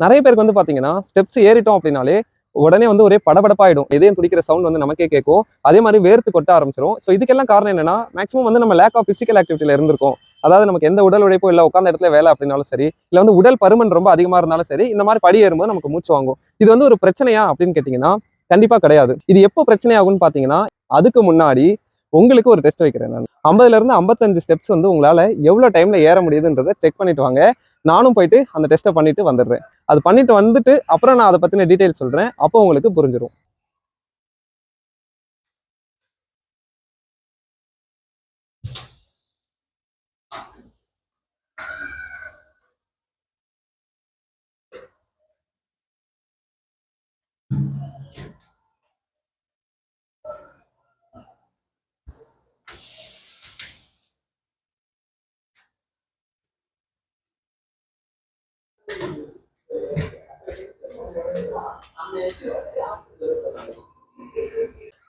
நிறைய பேருக்கு வந்து பார்த்தீங்கன்னா ஸ்டெப்ஸ் ஏறிட்டோம் அப்படின்னாலே உடனே வந்து ஒரே படபடப்பாயிடும். எதையும் துடிக்கிற சவுண்ட் வந்து நமக்கே கேட்கும். அதே மாதிரி வேர்த்து கொட்ட ஆரம்பிச்சிடும் ஸோ இதுக்கெல்லாம் காரணம் என்னன்னா மேக்ஸிமம் வந்து நம்ம லேக் ஆஃப் பிசிக்கல் ஆக்டிவிட்டியில் இருந்திருக்கும். அதாவது நமக்கு எந்த உடல் உழைப்பும் இல்லை உட்காந்த இடத்துல வேலை அப்படின்னாலும் சரி இல்லை வந்து உடல் பருமன் ரொம்ப அதிகமாக இருந்தாலும் சரி இந்த மாதிரி படி ஏறும்போது நமக்கு மூச்சு வாங்கும். இது வந்து ஒரு பிரச்சனையா அப்படின்னு கேட்டிங்கன்னா கண்டிப்பாக கிடையாது. இது எப்போ பிரச்சனையாகும்னு பார்த்தீங்கன்னா அதுக்கு முன்னாடி உங்களுக்கு ஒரு டெஸ்ட் வைக்கிறேன் நான். ஐம்பதுல இருந்து ஐம்பத்தஞ்சு ஸ்டெப்ஸ் வந்து உங்களால எவ்வளோ டைம்ல ஏற முடியுதுன்றதை செக் பண்ணிட்டு வாங்க. நானும் போயிட்டு அந்த டெஸ்ட்டை பண்ணிவிட்டு வந்துடுறேன். அது பண்ணிவிட்டு வந்துட்டு அப்புறம் நான் அதை பற்றின டீட்டெயில் சொல்கிறேன் அப்போ உங்களுக்கு புரிஞ்சிடும்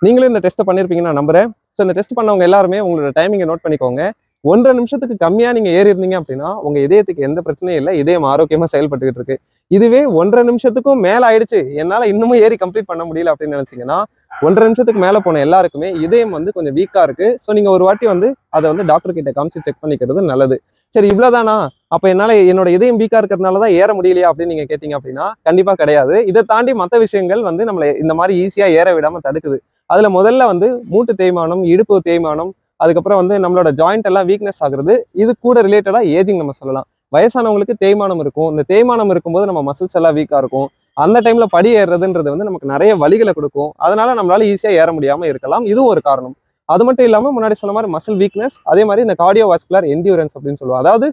நீங்களும் இந்த டெஸ்ட்டை பண்ணியிருப்பீங்கன்னு நான் நம்புறேன். ஸோ இந்த டெஸ்ட் பண்ணவங்க எல்லாருமே உங்களோட டைமிங்கை நோட் பண்ணிக்கோங்க. ஒன்றரை நிமிஷத்துக்கு கம்மியாக நீங்கள் ஏறி இருந்தீங்க அப்படின்னா உங்கள் இதயத்துக்கு எந்த பிரச்சனையும் இல்லை இதயம் ஆரோக்கியமாக செயல்பட்டுக்கிட்டு இருக்கு. இதுவே ஒன்றரை நிமிஷத்துக்கும் மேலே ஆயிடுச்சு. என்னால் இன்னமும் ஏறி கம்ப்ளீட் பண்ண முடியல அப்படின்னு நினச்சிங்கன்னா ஒன்றரை நிமிஷத்துக்கு மேலே போன எல்லாருக்குமே இதயம் வந்து கொஞ்சம் வீக்காக இருக்கு. ஸோ நீங்கள் ஒரு வாட்டி வந்து அதை வந்து டாக்டர் கிட்ட காமிச்சு செக் பண்ணிக்கிறது நல்லது. சரி இவ்வளோதானா அப்போ என்னால் என்னோட இதயம் வீக்காக இருக்கிறதுனால தான் ஏற முடியலையா அப்படின்னு நீங்கள் கேட்டிங்க அப்படின்னா கண்டிப்பாக கிடையாது. இதை தாண்டி மற்ற விஷயங்கள் வந்து நம்மளை இந்த மாதிரி ஈஸியாக ஏற விடாமல் தடுக்குது. அதில் முதல்ல வந்து மூட்டு தேய்மானம் இடுப்பு தேய்மானம் அதுக்கப்புறம் வந்து நம்மளோட ஜாயிண்ட் எல்லாம் வீக்னஸ் ஆகுறது இது கூட ரிலேட்டடாக ஏஜிங் நம்ம சொல்லலாம். வயசானவங்களுக்கு தேய்மானம் இருக்கும். இந்த தேய்மானம் இருக்கும்போது நம்ம மசில்ஸ் எல்லாம் வீக்காக இருக்கும். அந்த டைமில் படி ஏறுறதுன்றது வந்து நமக்கு நிறைய வழிகளை கொடுக்கும். அதனால நம்மளால ஈஸியாக ஏற முடியாமல் இருக்கலாம். இதுவும் ஒரு காரணம். அது மட்டும் இல்லாமல் முன்னாடி சொன்ன மாதிரி மசில் வீக்னஸ் அதே மாதிரி இந்த கார்டியோ வாஸ்குலர் என்டியூரன்ஸ் அப்படின்னு சொல்லுவோம். அதாவது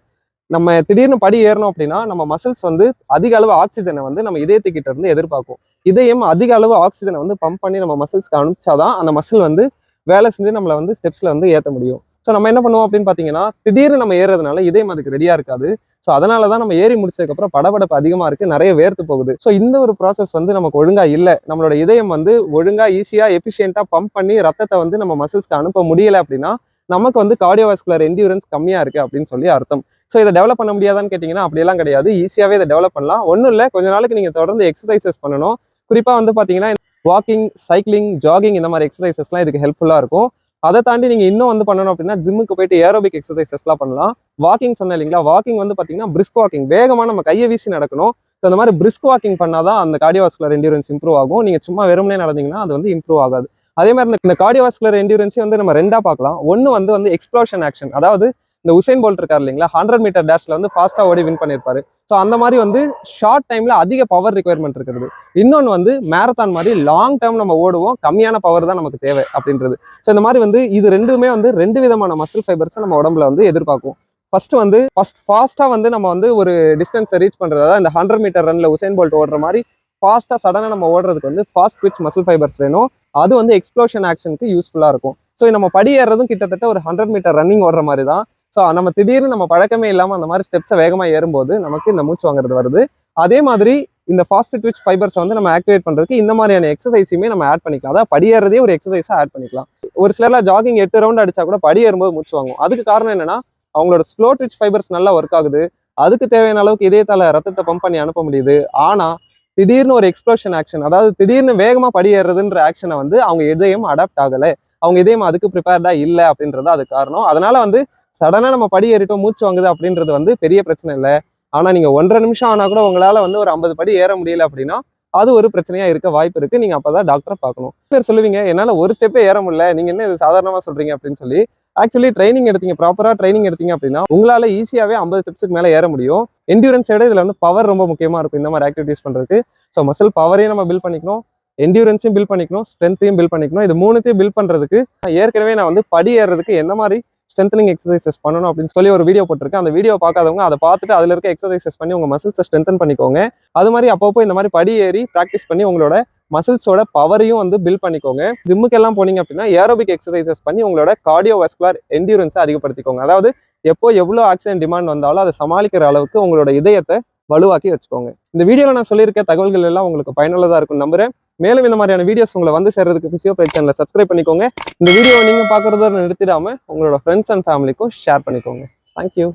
நம்ம திடீர்னு படி ஏறணும் அப்படின்னா நம்ம மசில்ஸ் வந்து அதிக அளவு ஆக்சிஜனை வந்து நம்ம இதயத்துக்கிட்ட இருந்து எதிர்பார்க்கும். இதயம் அதிக அளவு ஆக்சிஜனை வந்து பம்ப் பண்ணி நம்ம மசில்ஸ்க்கு அனுப்பிச்சாதான் அந்த மசில் வந்து வேலை செஞ்சு நம்மளை வந்து ஸ்டெப்ஸில் வந்து ஏற்ற முடியும். ஸோ நம்ம என்ன பண்ணுவோம் அப்படின்னு பார்த்தீங்கன்னா திடீர்னு நம்ம ஏறுறதுனால இதயம் அதுக்கு ரெடியாக இருக்காது. ஸோ அதனால தான் நம்ம ஏறி முடிச்சதுக்கப்புறம் படபடப்பு அதிகமாக இருக்கு நிறைய வேர்த்து போகுது. ஸோ இந்த ஒரு ப்ராசஸ் வந்து நமக்கு ஒழுங்காக இல்லை. நம்மளோட இதயம் வந்து ஒழுங்காக ஈஸியாக எஃபிஷியண்ட்டாக பம்ப் பண்ணி ரத்தத்தை வந்து நம்ம மசில்ஸ்க்கு அனுப்ப முடியல அப்படின்னா நமக்கு வந்து கார்டியோவாஸ்குலர் என்டியூரன்ஸ் கம்மியாக இருக்கு அப்படின்னு சொல்லி அர்த்தம். ஸோ இதை டெவலப் பண்ண முடியாதான்னு கேட்டிங்கன்னா அப்படியெல்லாம் கிடையாது. ஈஸியாகவே இதை டெவலப் பண்ணலாம். ஒன்றும் இல்லை கொஞ்ச நாளைக்கு நீங்கள் தொடர்ந்து எக்ஸசைசஸ் பண்ணணும். குறிப்பாக வந்து பார்த்தீங்கன்னா வாக்கிங் சைக்கிளிங் ஜாகிங் இந்த மாதிரி எக்ஸசைசஸ்லாம் இதுக்கு ஹெல்ப்ஃபுல்லாக இருக்கும். அதை தாண்டி நீங்கள் இன்னும் வந்து பண்ணணும் அப்படின்னா ஜிம்முக்கு போயிட்டு ஏரோபிக் எக்ஸசைசஸ்லாம் பண்ணலாம். வாக்கிங் சொன்னேன் இல்லைங்களா? வாக்கிங் வந்து பார்த்தீங்கன்னா பிரிஸ்க் வாக்கிங் வேகமாக நம்ம கையை வீசி நடக்கணும். ஸோ அந்த மாதிரி பிரிஸ்க் வாக்கிங் பண்ணால் தான் அந்த கார்டியோவாஸ்குலர் என்டியூரன்ஸ் இம்ப்ரூவ் ஆகும். நீங்கள் சும்மா வெறுமனே நடந்தீங்கன்னா அது வந்து இம்ப்ரூவ் ஆகாது. அதே மாதிரி இந்த- இந்த கார்டியோவாஸ்குலர் வந்து நம்ம ரெண்டாக பார்க்கலாம். ஒன்று வந்து வந்து எக்ஸ்ப்ளோஷன் ஆக்ஷன் அதாவது இந்த உசைன் போல்ட் இருக்கார் இல்லைங்களா? ஹண்ட்ரட் மீட்டர் டேஷ்ல வந்து ஃபாஸ்ட்டாக ஓடி வின் பண்ணியிருப்பாரு. ஸோ அந்த மாதிரி வந்து ஷார்ட் டைம்ல அதிக பவர் ரிக்குயர்மெண்ட் இருக்கிறது. இன்னொன்று வந்து மேரத்தான் மாதிரி லாங் டேர்ம் நம்ம ஓடுவோம். கம்மியான பவர் தான் நமக்கு தேவை அப்படின்றது. ஸோ இந்த மாதிரி வந்து இது ரெண்டுமே வந்து ரெண்டு விதமான மசில் ஃபைபர்ஸை நம்ம உடம்புல வந்து எதிர்பார்க்கும். ஃபர்ஸ்ட் வந்து ஃபர்ஸ்ட் ஃபாஸ்ட்டாக வந்து நம்ம வந்து ஒரு டிஸ்டன்ஸை ரீச் பண்ணுறது அதாவது இந்த ஹண்ட்ரட் மீட்டர் ரன்ல உசைன் போல்ட் ஓடுற மாதிரி ஃபாஸ்ட்டாக சடனாக நம்ம ஓடுறதுக்கு வந்து ஃபாஸ்ட் குவிச் மசில் ஃபைபர்ஸ் வேணும். அது வந்து எக்ஸ்ப்ளோஷன் ஆக்ஷனுக்கு யூஸ்ஃபுல்லாக இருக்கும். ஸோ நம்ம படி ஏறுறதும் கிட்டத்தட்ட ஒரு ஹண்ட்ரட் மீட்டர் ரன்னிங் ஓடுற மாதிரி தான். ஸோ நம்ம திடீர்னு நம்ம பழக்கமே இல்லாமல் அந்த மாதிரி ஸ்டெப்ஸை வேகமாக ஏறும்போது நமக்கு இந்த மூச்சு வாங்குறது வருது. அதே மாதிரி இந்த ஃபாஸ்ட் ட்விச் ஃபைபர்ஸை வந்து நம்ம ஆக்டிவேட் பண்ணுறதுக்கு இந்த மாதிரியான எக்ஸசைஸுமே நம்ம ஆட் பண்ணிக்கலாம். அதாவது படியேறதே ஒரு எக்ஸசைஸாக ஆட் பண்ணிக்கலாம். ஒரு சிலர்லாம் ஜாகிங் எட்டு ரவுண்ட் அடிச்சா கூட படியேறும்போது மூச்சு வாங்கும். அதுக்கு காரணம் என்னன்னா அவங்களோட ஸ்லோ ட்விச் ஃபைபர்ஸ் நல்லா ஒர்க் ஆகுது. அதுக்கு தேவையான அளவுக்கு இதயத்தால ரத்தத்தை பம்ப் பண்ணி அனுப்ப முடியுது. ஆனால் திடீர்னு ஒரு எக்ஸ்ப்ளோஷன் ஆக்ஷன் அதாவது திடீர்னு வேகமாக படியேறதுன்ற ஆக்ஷனை வந்து அவங்க இதயம் அடாப்ட் ஆகலை. அவங்க இதயம் அதுக்கு ப்ரிப்பேர்டாக இல்லை அப்படின்றது அது காரணம். அதனால வந்து சடனாக நம்ம படி ஏறிட்டோம் மூச்சு வாங்குது அப்படின்றது வந்து பெரிய பிரச்சனை இல்லை. ஆனால் நீங்கள் ஒன்றரை நிமிஷம் ஆனால் கூட உங்களால் வந்து ஒரு ஐம்பது படி ஏற முடியல அப்படின்னா அது ஒரு பிரச்சனையாக இருக்க வாய்ப்பு இருக்குது நீங்கள் அப்போ தான் டாக்டரை பார்க்கணும் பேர் சொல்லுவீங்க என்னால் ஒரு ஸ்டெப்பே ஏற முடியல. நீங்கள் என்ன இது சாதாரணமாக சொல்கிறீங்க அப்படின்னு சொல்லி ஆக்சுவலி ட்ரைனிங் எடுத்தீங்க ப்ராப்பராக ட்ரைனிங் எடுத்தீங்க அப்படின்னா உங்களால் ஈஸியாகவே ஐம்பது ஸ்டெப்ஸுக்கு மேலே ஏற முடியும். என்டியூரன்ஸ் விட இதில் வந்து பவர் ரொம்ப முக்கியமாக இருக்கும் இந்த மாதிரி ஆக்டிவிட்டிஸ் பண்ணுறதுக்கு ஸோ மசில் பவரையும் நம்ம பில்ட் பண்ணிக்கணும். என்டியூரன்ஸையும் பில்ட் பண்ணிக்கணும். ஸ்ட்ரென்த்தையும் பில்ட் பண்ணிக்கணும். இது மூணுத்தையும் பில்ட் பண்ணுறதுக்கு ஏற்கனவே நான் வந்து படி ஏறுறதுக்கு எந்த மாதிரி ஸ்ட்ரென்த்னிங் எக்ஸசைசஸ் பண்ணணும் அப்படின்னு சொல்லி ஒரு வீடியோ போட்டிருக்கேன் அந்த வீடியோ பார்க்காதவங்க அதை பார்த்துட்டு அதில் இருக்க எக்ஸசைசஸ் பண்ணி உங்கள் மசில்ஸை ஸ்ட்ரென்தன் பண்ணிக்கோங்க. அது மாதிரி அப்பப்போ இந்த மாதிரி படி ஏறி ப்ராக்டிஸ் பண்ணி உங்களோட மசில்ஸோட பவரையும் வந்து பில்ட் பண்ணிக்கோங்க. ஜிம்முக்கு எல்லாம் போனீங்க அப்படின்னா ஏரோபிக் எக்ஸசைசஸ் பண்ணி உங்களோட கார்டியோ வெஸ்குலர் என்டியூரன்ஸை அதிகப்படுத்திக்கோங்க. அதாவது எப்போ எவ்வளோ ஆக்சிஜன் டிமாண்ட் வந்தாலும் அதை சமாளிக்கிற அளவுக்கு உங்களோட இதயத்தை வலுவாக்கி வச்சுக்கோங்க. இந்த வீடியோவில் நான் சொல்லியிருக்க தகவல்கள் எல்லாம் உங்களுக்கு பயனுள்ளதாக இருக்கும் நம்புறேன். மேலும் இந்த மாதிரியான வீடியோஸ் உங்களை வந்து சேர்றதுக்கு பிசியோ பிரைட் சேனலை சப்ஸ்கிரைப் பண்ணிக்கோங்க. இந்த வீடியோவை நீங்கள் பார்க்குறத நிறுத்திடாம உங்களோட ஃப்ரெண்ட்ஸ் அண்ட் ஃபேமிலிக்கும் ஷேர் பண்ணிக்கோங்க. Thank you